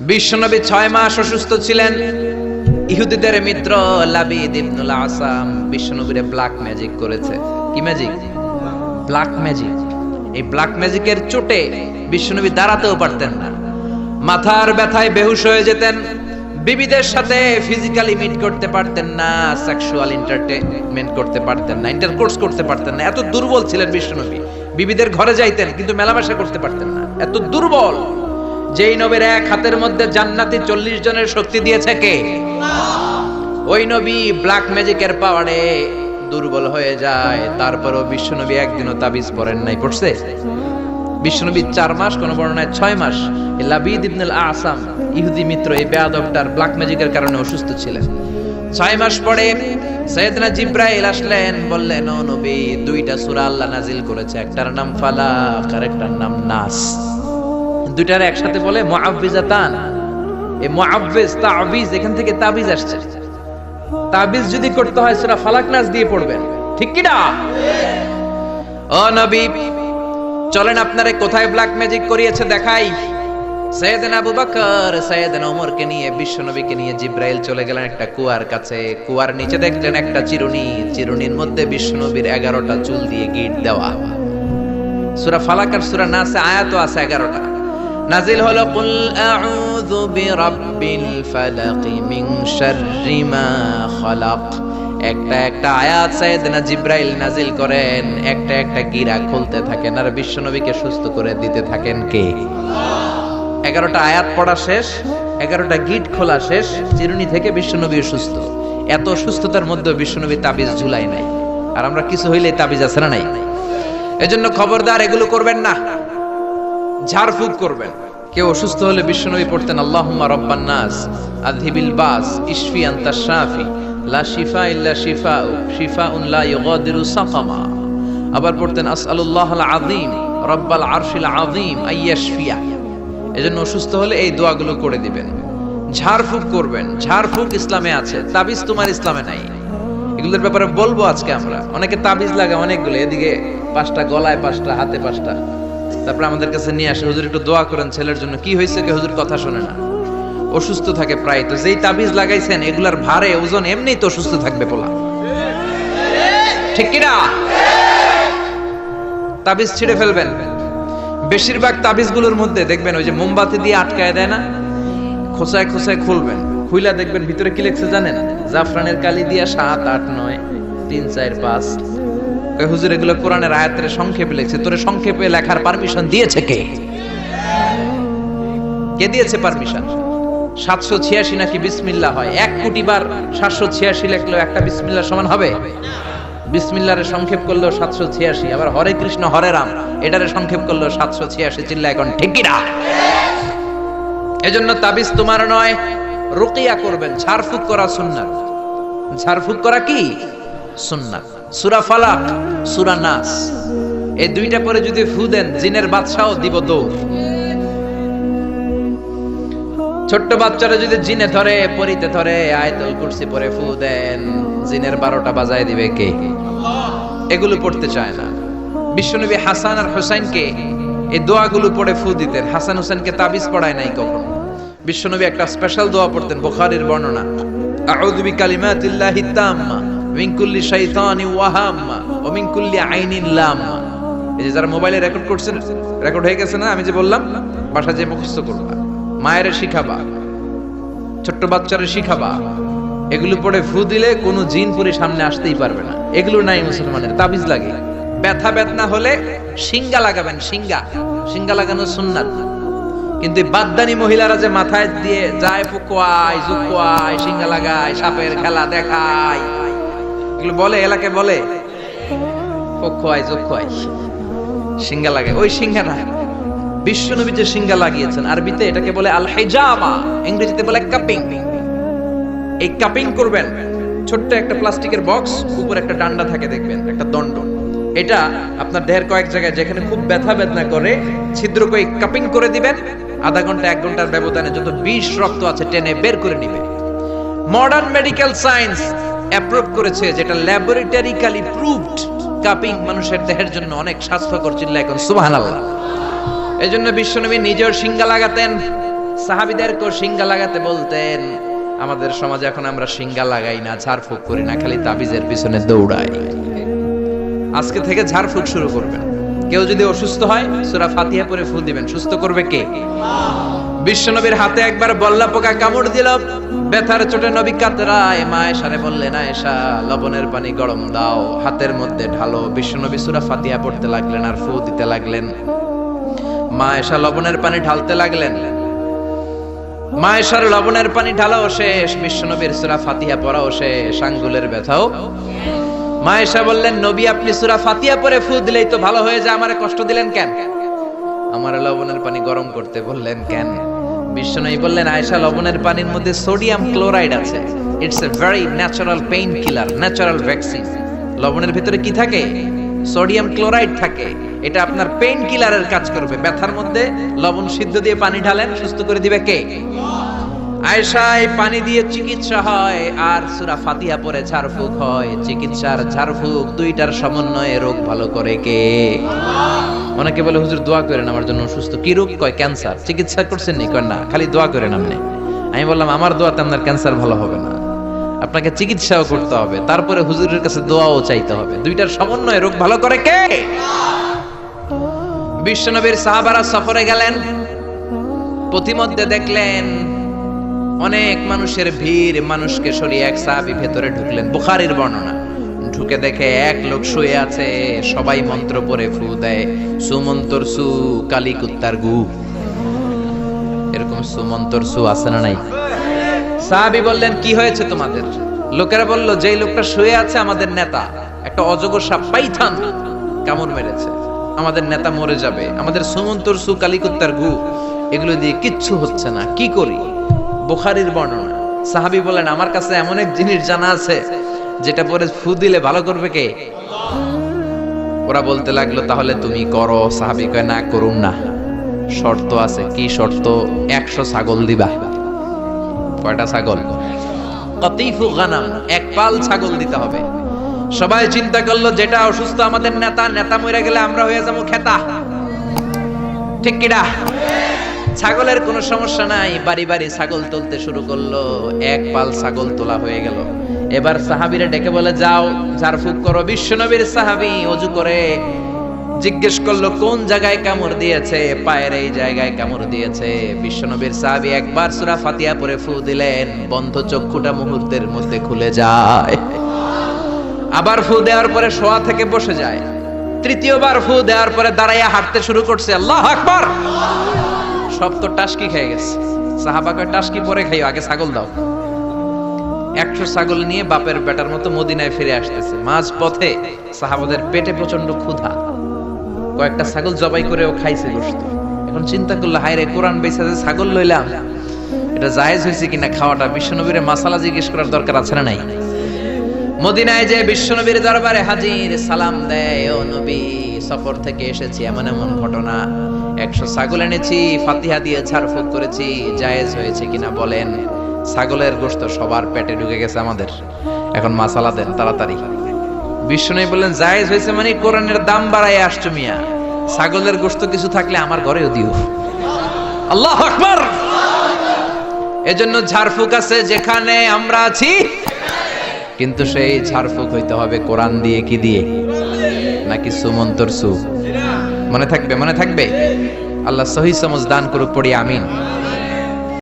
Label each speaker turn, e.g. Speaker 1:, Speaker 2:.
Speaker 1: বিশ্বনবী ছয় মাস অসুস্থ ছিলেন। ইহুদিদের মিত্র লাবিদ ইবনুল আসাম বিশ্বনবীরে ব্ল্যাক ম্যাজিক করেছে। কি ম্যাজিক ব্ল্যাক ম্যাজিক এই ব্ল্যাক ম্যাজিকের চোটে বিশ্বনবী দাঁড়াতেও পারতেন না। মাথার ব্যথায় বেহুশ হয়ে যেতেন। বিবিদের সাথে ফিজিক্যালি মিট করতে পারতেন না সেক্সুয়াল এন্টারটেইনমেন্ট করতে পারতেন না ইন্টারকোর্স করতে পারতেন না। এত দুর্বল ছিলেন বিশ্বনবী। বিবিদের ঘরে যাইতেন, কিন্তু মেলামেশা করতে পারতেন না। এত দুর্বল। যেই নবীর এক হাতের মধ্যে জান্নাতি চল্লিশ জনের শক্তি দিয়েছে কে? ওই নবী ব্ল্যাক ম্যাজিকের পাওয়ারে দুর্বল হয়ে যায়। তারপরও বিশ্বনবী একদিনও তাবিজ পড়েন নাই, পড়ছে? বিশ্বনবী চার মাস, কোন বর্ণনায় ছয় মাস। লাবিদ ইবনুল আসাম, ইহুদি মিত্র, এই বেয়াদবটার ব্ল্যাক ম্যাজিকের কারণে অসুস্থ ছিলেন। ছয় মাস পরে সৈয়দনা জিব্রাইল আসলেন, বললেন, ও নবী, দুইটা সূরা আল্লাহ নাজিল করেছে, একটার নাম ফালাক আর একটার নাম নাস। দুইটার একসাথে বলে মুআব্বিজাতান। এই মুআব্বিজ, তাবিজ, এখান থেকে তাবিজ আসছে। তাবিজ যদি করতে হয় সূরা ফালাক নাস দিয়ে পড়বেন ঠিক কি না? ও নবী, চলেন আপনারে কোথায় ব্ল্যাক ম্যাজিক করিয়েছে দেখাই। সৈয়দনা আবু বকর, সৈয়দনা ওমরকে নিয়ে বিশ্বনবীকে নিয়ে জিব্রাইল চলে গেলেন একটা কুয়ার কাছে। কুয়ার নিচে দেখলেন একটা চিরুনি। চিরুনির মধ্যে বিশ্বনবীর এগারোটা চুল দিয়ে গিট দেওয়া। সূরা ফালাক আর সূরা নাসে আয়াত আছে এগারোটা। নাজিল হলো, কুল আউযু বিরাব্বিল ফালাক মিন শাররি মা খালাক। একটা একটা আয়াত সাইয়েদনা জিব্রাইল নাজিল করেন, একটা একটা গিরা খুলতে থাকেন, আর বিশ্বনবীকে সুস্থ করে দিতে থাকেন কে? এগারোটা আয়াত পড়া শেষ, এগারোটা গিট খোলা শেষ, চিরুনি থেকে বিশ্বনবী সুস্থ। এত সুস্থতার মধ্যে বিশ্বনবী তাবিজ ঝুলাই নাই। আর আমরা কিছু হইলে তাবিজ আছে না নাই? এজন্য খবরদার এগুলো করবেন না। ঝাড়ফুঁক করবেন। কেউ অসুস্থ হলে বিশ্বনবী পড়তেন আযহিবিল বাস শাফি, লা শিফা ইল্লা শিফা শিফা সাকামা। আবার পড়তেন আসআলুল্লাহ আল আযীম, রব্বাল আরশিল আযীম আইয়াশফিয়া এজন্য অসুস্থ হলে এই দোয়াগুলো করে দিবেন। ঝাড়ফুঁক করবেন। ঝাড়ফুঁক ইসলামে আছে, তাবিজ তোমার ইসলামে নাই। এগুলোর ব্যাপারে বলব আজকে আমরা। অনেকে তাবিজ লাগে অনেকগুলো, এদিকে পাঁচটা, গলায় পাঁচটা, হাতে পাঁচটা। তারপরে আমাদের কাছে নিয়ে আসে, হুজুর, একটু দোয়া করেন ছেলের জন্য। কি হয়েছে কে হুজুর, কথা শোনে না। অসুস্থ থাকে প্রায়। তো যেই তাবিজ লাগাইছেন, এগুলার ভারে ওজন এমনিই তো অসুস্থ থাকবে পোলা। ঠিক কিনা? তাবিজ ছিঁড়ে ফেলবেন। বেশিরভাগ তাবিজগুলোর মধ্যে দেখবেন ওই যে মোমবাতি দিয়ে আটকায় দেয় না খোসায় খোসায় খুলবেন। খুইলা দেখবেন ভিতরে কি লেখছে জানেন? জাফরানের কালি দিয়া সাত, আট, নয়, তিন, চার, পাঁচ হুজুর, এগুলো কোরআনের আয়াতের সংক্ষেপে লিখছে। তোরে সংক্ষেপে লেখার পারমিশন দিয়েছে কে? কে দিয়েছে পারমিশন সাতশো ছিয়াশি নাকি বিসমিল্লা হয়? এক কোটি বার সাতশো ছিয়াশি লেখলেও একটা বিসমিল্লার সমান হবে? বিসমিল্লারে সংক্ষেপ করলেও সাতশো ছিয়াশি, আবার হরে কৃষ্ণ, হরে রাম, এটারে সংক্ষেপ করলেও সাতশো ছিয়াশি চিল্লা এখন ঠিকিরা এজন্য তাবিজ তোমার নয়, রুকিয়া করবেন। ঝাড়ফুক করা সুন্নাত। ঝাড়ফুক করা কি? সুন্নাত। সুরা ফালাক, সুরা নাস। এই দুইটা পরে যদি ফু দেন, জিনের বাদশাও দিব দৌড়। ছোট্ট বাচ্চারা যদি জিনে ধরে, পরিতে ধরে, আয়তল কুরসি পরে ফু দেন, জিনের বারোটা বাজায় দিবে কে? এগুলো পড়তে চায় না। বিশ্বনবী হাসান আর হোসাইনকে এই দোয়াগুলো পড়ে ফু দিতেন। হাসান হোসেনকে তাবিজ পড়ায় নাই কখনো। বিশ্বনবী একটা স্পেশাল দোয়া পড়তেন, বুখারীর বর্ণনা। আউযু বিকালিমাতিল্লাহি তাম্মা। মিন কুল্লি শাইতানি ওয়াহাম্মা ওয়া মিন কুল্লি আইনিন এই যে যারা মোবাইলে রেকর্ড করছেন, রেকর্ড হয়ে গেছে না? আমি যে বললাম, বাসা যে মুখস্থ করবা। মায়ের শিখাবা, ছোট্ট বাচ্চারে শিখাবা। এগুলো পড়ে ফু দিলে কোনো জিন পুরি সামনে আসতেই পারবে না। এগুলো নাই মুসলমানের, তাবিজ লাগে। ব্যথা বেদনা হলে সিঙ্গা লাগাবেন সিঙ্গা সিঙ্গা লাগানো সুন্নাত। কিন্তু বাদদানি মহিলারা যে মাথায় দিয়ে যায়, ফুকোয়ায়, জুকোয়ায় সিঙ্গা লাগায়, সাপের খেলা দেখায়। এগুলো বলে, এলাকায় বলে? লাগে। ওই যে লাগিয়েছেন, আরবিতে এটাকে বলে আল হেজামা ইংরেজিতে বলে কাপিং। এই কাপিং করবেন, ছোট্ট একটা প্লাস্টিকের বক্স, উপর একটা ডান্ডা থাকে, দেখবেন, একটা দণ্ড। এটা আপনার দেহের কয়েক জায়গায় যেখানে খুব ব্যথা বেদনা করে, ছিদ্র করে কাপিং করে দিবেন, আধা ঘণ্টা, এক ঘণ্টার ব্যবধানে যত বিষ রক্ত আছে টেনে বের করে নিবে। মডার্ন মেডিকেল সায়েন্স অ্যাপ্রুভ করেছে, যেটা ল্যাবরেটরিক্যালি প্রুভড কাপিং মানুষের দেহের জন্য অনেক স্বাস্থ্যকর চিল্লা এখন সুবহানাল্লাহ। এই জন্য বিশ্বনবী নিজের সিঙ্গা লাগাতেন, সাহাবিদেরকেও সিঙ্গা লাগাতে বলতেন, আমাদের সমাজে এখন আমরা সিঙ্গা লাগাই না, ঝাড়ফুঁক করি না, খালি তাবিজের পিছনে দৌড়াই। আজকে থেকে ঝাড়ফুঁক শুরু করবেন। কেউ যদি অসুস্থ হয়, সূরা ফাতিহা পরে ফু দিবেন। সুস্থ করবে কে? বিশ্বনবীর হাতে একবার বল্লা পোকা কামড় দিল। ব্যথার চোটে নবী কাতরায় মা এসারে বললেন এসা লবণের পানি গরম দাও। হাতের মধ্যে ঢালো। বিশ্বনবী সূরা ফাতিয়া পড়তে লাগলেন আর ফু দিতে লাগলেন। মা এসা লবণের পানি ঢালতে লাগলেন। মা এসার লবণের পানি ঢালাও শেষ, বিশ্বনবীর সূরা ফাতিহা পড়াও শেষ, আঙ্গুলের ব্যথাও। মা এসা বললেন, নবী, আপনি সুরা ফাতিহা পরে ফু দিলেই তো ভালো হয়ে যায়, আমারে কষ্ট দিলেন কেন? আমার লবণের পানি গরম করতে বললেন, কেন? বিশ্বনবী বললেন, আয়েশা, লবণের পানির মধ্যে সোডিয়াম ক্লোরাইড আছে। It's a very natural pain killer natural vaccine লবণের ভিতরে কি থাকে? সোডিয়াম ক্লোরাইড থাকে। এটা আপনার পেইন কিলারের কাজ করবে। ব্যথার মধ্যে লবণ সিদ্ধ দিয়ে পানি ঢালেন, সুস্থ করে দিবে কে? এই পানি দিয়ে চিকিৎসা হয়, আর সুরা ফাতিহা পরে ঝাড়ফুঁক হয়। চিকিৎসার ঝাড়ফুঁক দুইটার সমন্বয়ে রোগ ভালো করে কে? অনেকে বলে, হুজুর, দোয়া করেন, আমার জন্য অসুস্থ। কি রোগ? কয়, ক্যান্সার। চিকিৎসা করছেন নি? কয়, না, খালি দোয়া করেন আপনি। আমি বললাম, আমার দোয়াতে আপনার ক্যান্সার ভালো হবে না। আপনাকে চিকিৎসাও করতে হবে। তারপরে হুজুরের কাছে দোয়াও চাইতে হবে। দুইটার সমন্বয়ে রোগ ভালো করে কে? বিশ্বনবীর সাহাবারা সফরে গেলেন। পথিমধ্যে দেখলেন, অনেক মানুষের ভিড়, মানুষকে সরিয়ে এক সাহাবি ভেতরে ঢুকলেন। বুখারির বর্ণনা। ঢুকে দেখে এক লোক শুয়ে আছে। সবাই মন্ত্র পরে ফু দেয়, সুমন্তর সু, কালী কুত্তার গু। এরকম সুমন্তর সু আছে না নাই? সাহাবি বললেন, কি হয়েছে তোমাদের? লোকেরা বলল যে লোকটা শুয়ে আছে আমাদের নেতা, একটা অজগর সাপ, পাইথান, কামড় মেরেছে। আমাদের নেতা মরে যাবে, আমাদের সুমন্তর সু কালিকুত্তার গু, এগুলো দিয়ে কিচ্ছু হচ্ছে না। কি করি? বুখারির বর্ণনা। সাহাবি বলেন আমার কাছে এমন এক জিনিস জানা আছে যেটা পরে ফু দিলে ভালো করবে কে? ওরা বলতে লাগল, তাহলে তুমি করো। সাহাবি কয়, না করুন না। শর্ত আছে, কি শর্ত? একশো ছাগল দিবা। কয়টা ছাগল? কতিফু গানাম, এক পাল ছাগল দিতে হবে। সবাই চিন্তা করল, যেটা অসুস্থ আমাদের নেতা নেতা মরে গেলে আমরা হয়ে যাব খেতা। ঠিক কিনা? ছাগলের কোনো সমস্যা নাই। বাড়ি বাড়ি ছাগল তুলতে শুরু করল, এক পাল ছাগল তোলা হয়ে গেল। এবার সাহাবিরা ডেকে বলে, যাও, ঝাড়ফুঁক করো। বিশ্বনবীর সাহাবি অজু করে জিজ্ঞেস করল, কোন জায়গায় কামড় দিয়েছে? পায়ের এই জায়গায় কামড় দিয়েছে। বিশ্বনবীর সাহাবি একবার সূরা ফাতিহা পরে ফু দিলেন, বন্ধ চক্ষুটা মুহূর্তের মধ্যে খুলে যায়। আবার ফু দেওয়ার পরে শোয়া থেকে বসে যায়। তৃতীয়বার ফু দেওয়ার পরে দাঁড়াইয়া হাঁটতে শুরু করছে। আল্লাহ আকবার! সব তো টাসকি খেয়ে গেছে। সাহাবা কয়, টাসকি পরে খাইও, আগে ছাগল দাও। একশো ছাগল নিয়ে বাপের বেটার মতো মদিনায় ফিরে আসতেছে। মাঝ পথে সাহাবাদের পেটে প্রচণ্ড ক্ষুধা। কয়েকটা ছাগল জবাই করেও খাইছে গোস্ত এখন চিন্তা করল হায় রে কোরআন বেসা যে ছাগল লইলাম, এটা জায়েজ হয়েছে কিনা খাওয়াটা? বিশ্বনবীরে মাসালা জিজ্ঞেস করার দরকার আছে না নাই? মদিনায় যে বিশ্বনবীর দরবারে হাজির সালাম দেয়, ও নবী, সফর থেকে এসেছি এমন এমন ঘটনা। একশো ছাগল এনেছি, ফাতিহা দিয়ে ঝাড়ফুঁক করেছি, জায়েজ হয়েছে কিনা বলেন। ছাগলের গোস্ত সবার পেটে ঢুকে গেছে আমাদের। এখন মাসালা দেন তাড়াতাড়ি। বিষ্ণু বললেন, জায়েজ হয়েছে মানে কোরআনের দাম বাড়ায় আসছো মিয়া। ছাগলের গোস্ত কিছু থাকলে আমার ঘরেও দিও। আল্লাহ আকবার! এজন্য ঝাড়ফুঁক আছে যেখানে আমরা আছি। কিন্তু সেই ঝাড়ফুঁক হইতে হবে কোরআন দিয়ে কি দিয়ে? নাকি সুমন্তর সু মনে থাকবে মনে থাকবে? আল্লাহ সহি সমজ দান করুক, পড়ি, আমিন।